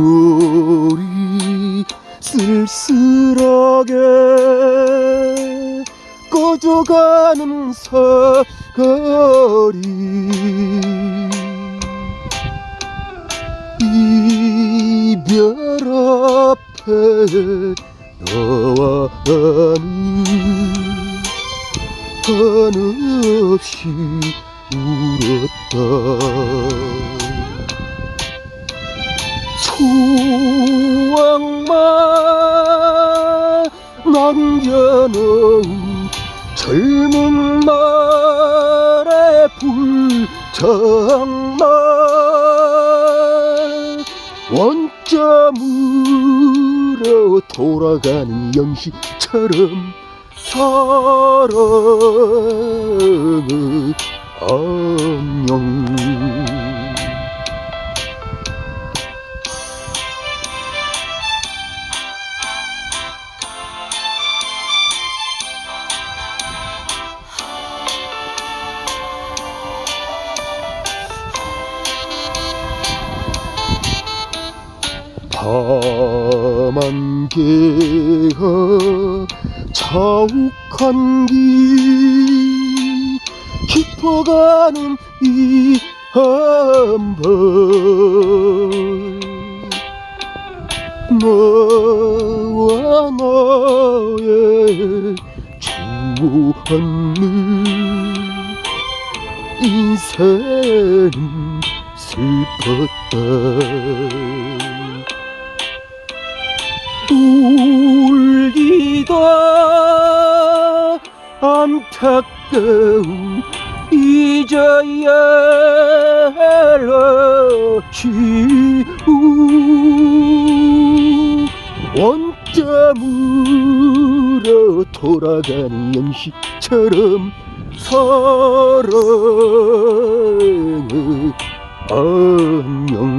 내온불이 쓸쓸하게 꺼져가는 사거리. 이별 앞에 너와 나는 한없이 울었다 남겨놓은 젊은 말의 불장난 원점으로 돌아가는 영시처럼 사랑을 안녕 밤안개가 자욱한 길 깊어가는 이 한밤 너와 나의 추억을 인생은 슬펐다 울기다 안타까운 잊어야 할 아쉬움 원점으로 돌아가는 영시처럼 사랑을 안녕